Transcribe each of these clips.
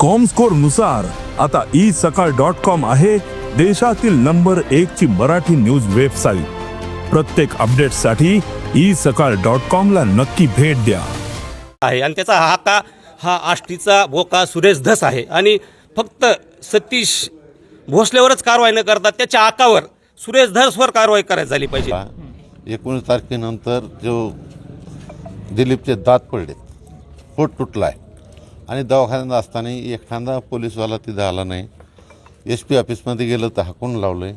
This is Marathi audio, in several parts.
कॉमस्कोरनुसार आता ई सकाळ डॉट कॉम आहे देशातील नंबर एक ची मराठी न्यूज वेबसाईट प्रत्येक अपडेटसाठी ई सकाळ डॉट कॉम ला नक्की भेट द्या. आहे. आणि त्याचा हाका हा आष्टीचा बोका सुरेश धस आहे. आणि फक्त सतीश भोसलेवरच कारवाई न करता त्याच्या आकावर सुरेश धसवर कारवाई करायची झाली पाहिजे. एकोणीस तारखेनंतर जो दिलीपचे दात पडले पोट तुटला आहे आणि दवाखान्यात असताना एखादा पोलीसवाला तिथं आला नाही. एस पी ऑफिसमध्ये गेलं तर हाकून लावलं आहे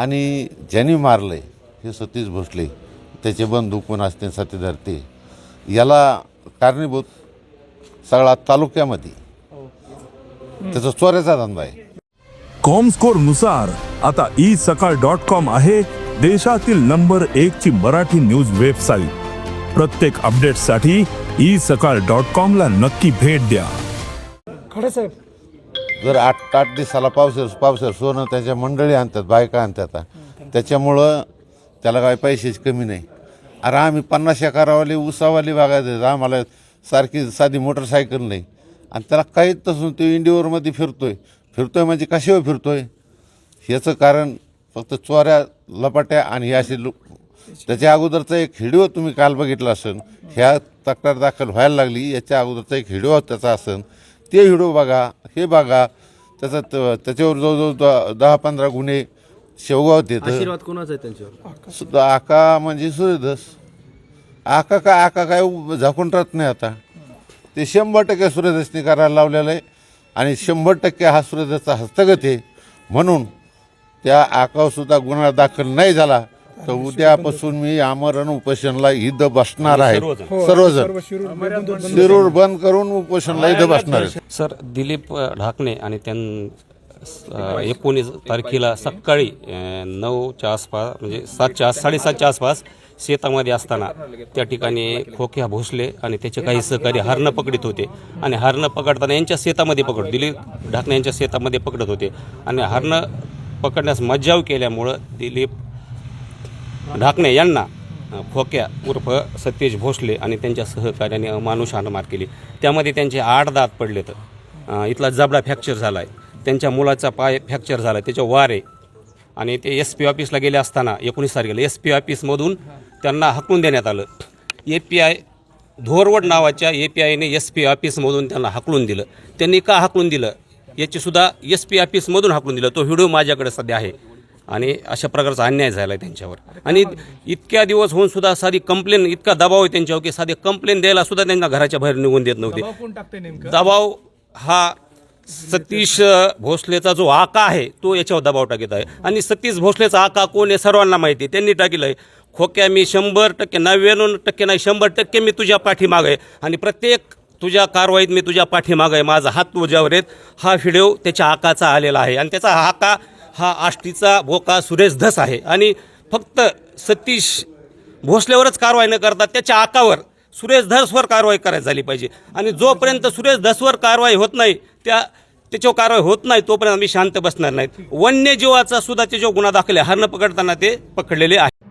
आणि ज्यांनी मारलं आहे हे सतीश भोसले त्याचे बंधू कोण असते साथीदार ते. याला कारणीभूत सगळा तालुक्यामध्ये. त्याचा चोऱ्याचा धंदा आहे. कॉमस्कोरनुसार आता ई सकाळ डॉट कॉम आहे देशातील नंबर एक ची मराठी न्यूज वेबसाईट प्रत्येक अपडेटसाठी ई सकाळ डॉट कॉम ला नक्की भेट द्या. खडे साहेब. जर आठ आठ दिवसाला पावसाळ पावसाळ सोनं त्याच्या मंडळी आणतात बायका आणतात. त्याच्यामुळं त्याला काही पैशाची कमी नाही. अरे आम्ही पन्नास एकरावाली उसावाली बागायचं आम्हाला सारखी साधी मोटरसायकल नाही. आणि त्याला काहीच तसून तो इंडिओरमध्ये फिरतोय. फिरतोय म्हणजे कशावर फिरतोय? ह्याचं कारण फक्त चोऱ्या लपाट्या आणि हे असे लोक त्याच्या अगोदरचा एक व्हिडिओ तुम्ही काल बघितला असेल ह्या तक्रार दाखल व्हायला लागली याच्या अगोदरचा एक व्हिडिओ त्याचा असेल ते व्हिडिओ बघा हे बघा त्याचा त्याच्यावर जवळजवळ द- दहा पंधरा गुन्हे शेवगाव येतं आशीर्वाद कोणाचा आहे त्यांच्यावर? सुद्धा आका म्हणजे सूर्यदास आका काय आका काय झाकून राहत नाही आता. ते शंभर टक्के सूर्यदासनी करायला लावलेलं आहे आणि शंभर टक्के हा सूर्यदासचा हस्तगत आहे. म्हणून त्या आकावर सुद्धा गुन्हा दाखल नाही झाला. तर उद्यापासून मी आमरण उपोषणला इथं बसणार आहे. सर्वजण. शिरूर बंद करून उपोषणला इथं बसणार आहे. सर दिलीप ढाकणे आणि त्यां एकोणीस तारखेला सकाळी अ, नऊच्या आसपास म्हणजे सातच्या आस साडेसातच्या आसपास शेतामध्ये असताना त्या ठिकाणी खोक्या भोसले आणि त्याचे काही सहकारी हरणं पकडीत होते. आणि हरणं पकडताना यांच्या शेतामध्ये पकड दिलीप ढाकणे यांच्या शेतामध्ये पकडत होते. आणि हरणं पकडण्यास मज्जाव केल्यामुळं दिलीप ढाकणे यांना खोक्या उर्फ सतीश भोसले आणि त्यांच्या सहकार्याने अमानुष हाणमार केली. त्यामध्ये त्यांचे आठ दात पडलेत. इथला जबडा फ्रॅक्चर झाला आहे त्यांच्या मुलाचा पाय फ्रॅक्चर झाला आहे त्याच्या वारे. आणि ते एस पी ऑफिसला गेले असताना एकोणीस तारखेला एस पी ऑफिसमधून त्यांना हकून देण्यात आलं. ए पी आय धोरवड नावाच्या ए पी आयने एस पी ऑफिसमधून त्यांना हकलून दिलं. त्यांनी का हकलून दिलं? याचीसुद्धा एस पी ऑफिसमधून हकलून दिलं. तो व्हिडिओ माझ्याकडे सध्या आहे. आणि अशा प्रकारचा अन्याय झाला आहे त्यांच्यावर. आणि इतक्या दिवस होऊन सुद्धा साधी कंप्लेन इतका दबाव आहे त्यांच्यावर की साधी कंप्लेन द्यायला सुद्धा त्यांना घराच्या बाहेर निघून देत नव्हते. दबाव हा सतीश भोसलेचा जो आका आहे तो याच्यावर दबाव टाकत आहे. आणि सतीश भोसलेचा आका कोण आहे सर्वांना माहिती आहे. त्यांनी टाकलं आहे खोक्या मी शंभर टक्के नव्याण्णव टक्के नाही शंभर टक्के मी तुझ्या पाठीमाग आहे. आणि प्रत्येक तुझ्या कारवाईत मी तुझ्या पाठीमाग आहे. माझा हात तुझ्यावर आहेत. हा व्हिडिओ त्याच्या आकाचा आलेला आहे. आणि त्याचा आका हा आष्टीचा भोका सुरेश धस आहे. आणि फक्त सतीश भोसलेवरच कारवाई न करता त्याच्या आकावर सुरेश धसवर कारवाई करायची झाली पाहिजे. आणि जोपर्यंत सुरेश धसवर कारवाई होत नाही त्या त्याच्यावर कारवाई होत नाही तोपर्यंत आम्ही शांत बसणार नाहीत. वन्यजीवाचा सुद्धा त्याच्यावर गुन्हा दाखल आहे. हरण पकडताना ते पकडलेले आहे